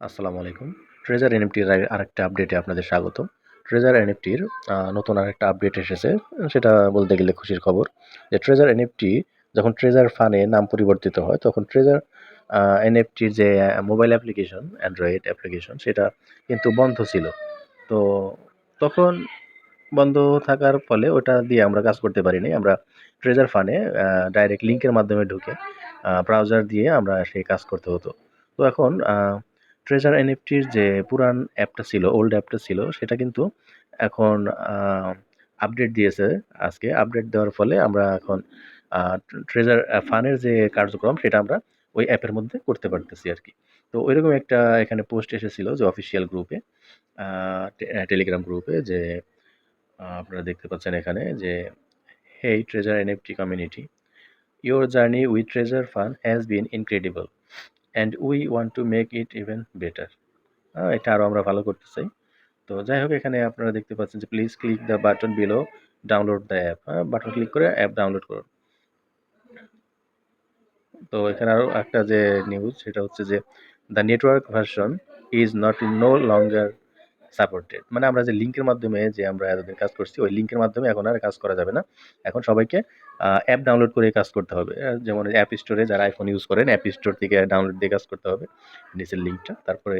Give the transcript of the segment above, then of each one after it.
আসসালামু আলাইকুম। ট্রেজার এনএফটির আরেকটা আপডেটে আপনাদের স্বাগত। ট্রেজার এনএফটির নতুন আরেকটা আপডেট এসেছে। সেটা বলতে গেলে খুশির খবর যে ট্রেজার এনএফটি যখন ট্রেজার ফানে নাম পরিবর্তিত হয়, তখন ট্রেজার এনএফটির যে মোবাইল অ্যাপ্লিকেশন অ্যান্ড্রয়েড অ্যাপ্লিকেশন সেটা কিন্তু বন্ধ ছিল। তো তখন বন্ধ থাকার ফলে ওটা দিয়ে আমরা কাজ করতে পারিনি। আমরা ট্রেজার ফানে ডাইরেক্ট লিঙ্কের মাধ্যমে ঢুকে ব্রাউজার দিয়ে আমরা সেই কাজ করতে হতো। তো এখন ট্রেজার এনএফটির যে পুরান অ্যাপটা ছিল ওল্ড অ্যাপটা ছিল, সেটা কিন্তু এখন আপডেট দিয়েছে আজকে। আপডেট দেওয়ার ফলে আমরা এখন ট্রেজার ফানের যে কার্যক্রম, সেটা আমরা ওই অ্যাপের মধ্যে করতে পারতেছি আর কি তো ওইরকম একটা এখানে পোস্ট এসেছিল যে অফিসিয়াল গ্রুপে টেলিগ্রাম গ্রুপে যে আপনারা দেখতে পাচ্ছেন এখানে যে hey treasure NFT community your journey with treasure fun has been incredible and we want to make it even better এটা আরও আমরা ভালো করতে চাই। তো যাই হোক, এখানে আপনারা দেখতে পাচ্ছেন যে please click the button below download the app button click করে অ্যাপ ডাউনলোড করুন। তো এখানে আরও একটা যে নিউজ সেটা হচ্ছে যে the network version is not no longer supported মানে আমরা যে লিঙ্কের মাধ্যমে যে আমরা এতদিন কাজ করছি, ওই লিঙ্কের মাধ্যমে এখন আর কাজ করা যাবে না। এখন সবাইকে অ্যাপ ডাউনলোড করে কাজ করতে হবে। যেমন অ্যাপ স্টোরে যারা আইফোন ইউজ করেন অ্যাপ স্টোর থেকে ডাউনলোড দিয়ে কাজ করতে হবে। নিচের লিঙ্কটা তারপরে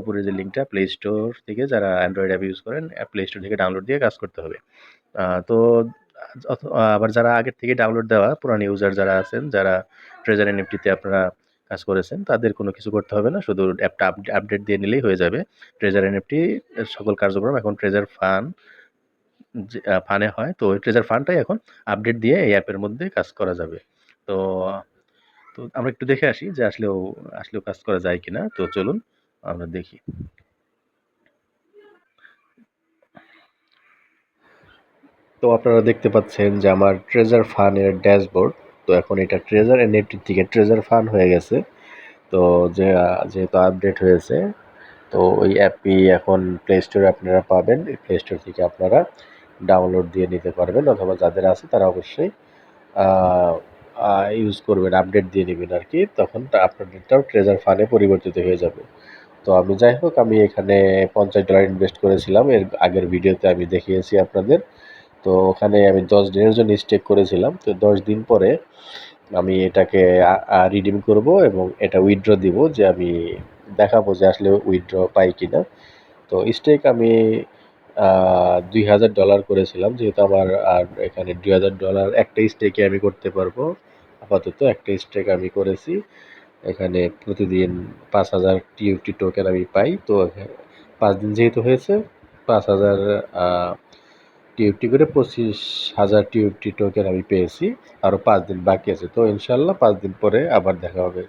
উপরে যে লিঙ্কটা প্লে স্টোর থেকে যারা অ্যান্ড্রয়েড অ্যাপ ইউজ করেন প্লে স্টোর থেকে ডাউনলোড দিয়ে কাজ করতে হবে। তো আবার যারা আগের থেকে ডাউনলোড দেওয়া পুরান ইউজার যারা আছেন, যারা ট্রেজার এনএফটিতে আপনারা কাজ করেছেন, তাদের কোনো কিছু করতে হবে না। শুধু অ্যাপটা আপডেট দিয়ে নিলেই হয়ে যাবে। ট্রেজার এনএফটি সকল কার্যক্রম এখন ট্রেজার ফান ফানে হয়। তো ওই ট্রেজার ফান্ডটাই এখন আপডেট দিয়ে এই অ্যাপের মধ্যে কাজ করা যাবে। তো তো আমরা একটু দেখে আসি যে আসলেও আসলেও কাজ করা যায় কি না তো চলুন, আমরা দেখি। তো আপনারা দেখতে পাচ্ছেন যে আমার ট্রেজার ফানের ড্যাশবোর্ড তো এখন এটা ট্রেজার এনএফটি থেকে ট্রেজার ফান হয়ে গেছে। তো যে, যেহেতু আপডেট হয়েছে, তো ওই অ্যাপই এখন প্লে স্টোরে আপনারা পাবেন। প্লে স্টোর থেকে আপনারা ডাউনলোড দিয়ে নিতে পারবেন, অথবা যাদের আছে তারা অবশ্যই ইউজ করবেন আপডেট দিয়ে নেবেন আর কি। তখন আপনাদেরটাও ট্রেজার ফানে পরিবর্তিত হয়ে যাবে। তো আমি যাই হোক, আমি এখানে পঞ্চাশ ডলার ইনভেস্ট করেছিলাম। এর আগের ভিডিওতে আমি দেখিয়েছি আপনাদের। তো ওখানে আমি দশ দিনের জন্য স্টেক করেছিলাম। তো দশ দিন পরে আমি এটাকে রিডিম করব এবং এটা উইথড্র দিব যে আমি দেখাবো যে আসলে উইথড্র পাই কি না তো স্টেক আমি দুই হাজার ডলার করেছিলাম। যেহেতু আমার আর এখানে দুই হাজার ডলার একটা স্টেকে আমি করতে পারব। আপাতত একটা স্টেক আমি করেছি। এখানে প্রতিদিন পাঁচ হাজার টিউটি টোকেন আমি পাই। তো পাঁচ দিন যেহেতু হয়েছে, পাঁচ হাজার টিউটি করে পঁচিশ হাজার টিউবটি টোকেন আমি পেয়েছি। আরও পাঁচ দিন বাকি আছে। তো ইনশাল্লাহ পাঁচ দিন পরে আবার দেখা হবে।